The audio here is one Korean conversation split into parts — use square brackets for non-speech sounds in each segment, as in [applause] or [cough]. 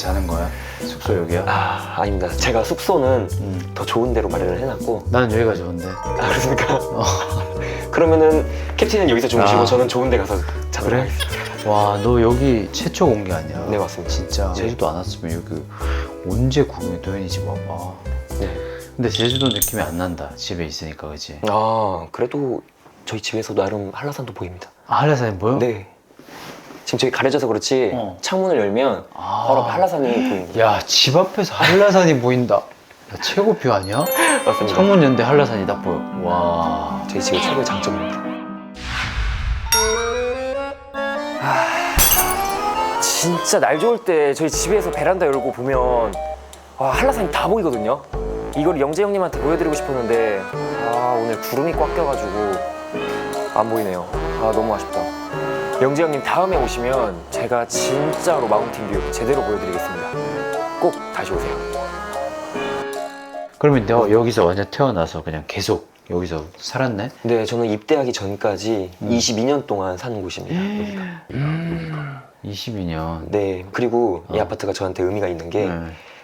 자는 거야? 숙소 여기야? 아 아닙니다. 제가 숙소는 음. 더 좋은 데로 마련을 해놨고 나는 여기가 좋은데. 아 그렇습니까? [laughs] [laughs] 그러면은 캡틴은 여기서 주무시고 아. 저는 좋은 데 가서 자도록 그래? 하겠습니다. [laughs] 와, 너 여기 최초 온 게 아니야? 네, 맞습니다. 진짜 네. 제주도 안 왔으면 여기 언제 구경해 도현이 집 와봐. 네. 근데 제주도 느낌이 안 난다. 집에 있으니까, 그지? 아 그래도 저희 집에서 나름 한라산도 보입니다. 아, 한라산이 뭐요? 네. 지금 저기 가려져서 그렇지 어. 창문을 열면 아. 바로 앞에 한라산이 보입니다. 야, 집 앞에서 한라산이 보인다. 야, 최고 뷰 아니야? 맞습니다. 창문 연대 한라산이 딱 보여. 와. 저희 집의 최고의 장점입니다. 아, 진짜 날 좋을 때 저희 집에서 베란다 열고 보면 와, 한라산이 다 보이거든요. 이걸 영재 형님한테 보여드리고 싶었는데 아 오늘 구름이 꽉 껴가지고 안 보이네요. 아 너무 아쉽다. 영재 형님 다음에 오시면 제가 진짜로 마운틴 뷰 제대로 보여드리겠습니다. 꼭 다시 오세요. 그러면 너 여기서 완전 태어나서 그냥 계속 여기서 살았네? 네, 저는 입대하기 전까지 음. 22년 동안 산 곳입니다. 여기가. 22년. 네, 그리고 이 어. 아파트가 저한테 의미가 있는 게 네.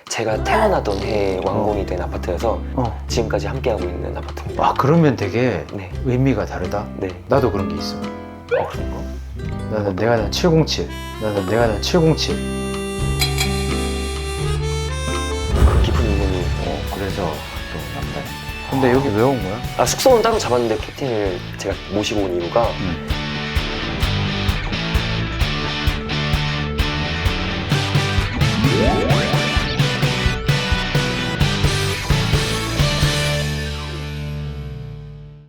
제가 태어나던 해에 완공이 된 아파트여서 어. 지금까지 함께하고 있는 아파트입니다. 아, 그러면 되게 네, 의미가 다르다? 네. 나도 그런 게 있어. 어, 그런가? 나는 내가 난 707. 나는 내가 난 707. 그 깊은 의견이. 어, 그래서 또 남다. 근데 여기 왜 온 거야? 아, 숙소는 따로 잡았는데 캡틴을 제가 모시고 온 이유가 응.